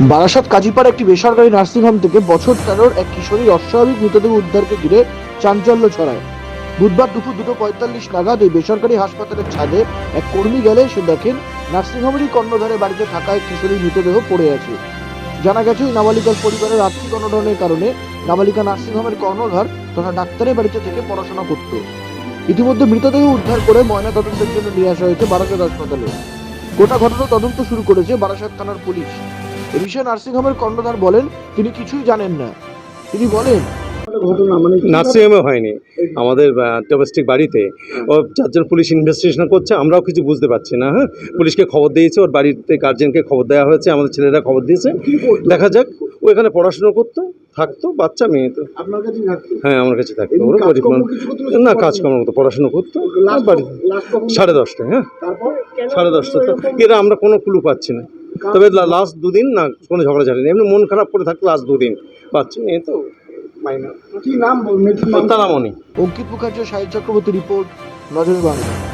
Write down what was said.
বারাসাত কাজীপাড়া একটি বেসরকারি নার্সিংহোম থেকে বছর তেরোর এক কিশোরীর অস্বাভাবিক মৃতদেহ উদ্ধারকে ঘিরে চাঞ্চল্য ছড়ায়। বুধবার দুপুর দুটো পঁয়তাল্লিশ নাগাদ এই বেসরকারি হাসপাতালের ছাদে এক কর্মী গেলে সে দেখেন নার্সিংহোমেরই কর্ণধারে বাড়িতে থাকা এক কিশোরীর মৃতদেহ পড়ে আছে। জানা গেছে ওই নাবালিকার পরিবারের আর্থিক অনটনের কারণে নাবালিকা নার্সিংহোমের কর্ণধার তথা ডাক্তারের বাড়িতে থেকে পড়াশোনা করত। ইতিমধ্যে মৃতদেহ উদ্ধার করে ময়না তদন্তের জন্য নিয়ে আসা হয়েছে বারাসাত হাসপাতালে। গোটা ঘটনা তদন্ত শুরু করেছে বারাসাত থানার পুলিশ। বিষয়ে নার্সিংহোমের কর্ণধার বলেন তিনি কিছুই জানেন না। তিনি বলেন মানে নার্সিংহোমে হয়নি। আমাদের ডোমেস্টিক বাড়িতে। ও চারজন পুলিশ ইনভেস্টিগেশন করছে আমরাও কিছু বুঝতে পারছি না হ্যাঁ? পুলিশকে খবর দিয়েছে ওর বাড়িতে গার্জেনকে খবর দেওয়া হয়েছে আমাদের ছেলেরা খবর দিয়েছে। দেখা যাক ও এখানে পড়াশুনো করতো থাকতো বাচ্চা মেয়ে তো। আপনার কাছে থাকতো? হ্যাঁ আমার কাছে থাকতো। ওরা গরিব না? কাজকর্ম করতো পড়াশুনো করতো। বাড়িতে সাড়ে দশটায় হ্যাঁ। সাড়ে দশটা তো এরা আমরা কোনো ক্লু পাচ্ছি না। তবে লাস্ট দুদিন না কোনো ঝগড়া ঝাড়ি এমনি মন খারাপ করে থাকতো লাস্ট দুদিন। পাচ্ছি মেয়ে তো মাইনা কি নাম অঙ্কিত মুখার্জি সাহিল চক্রবর্তী রিপোর্ট নজরে বাংলা।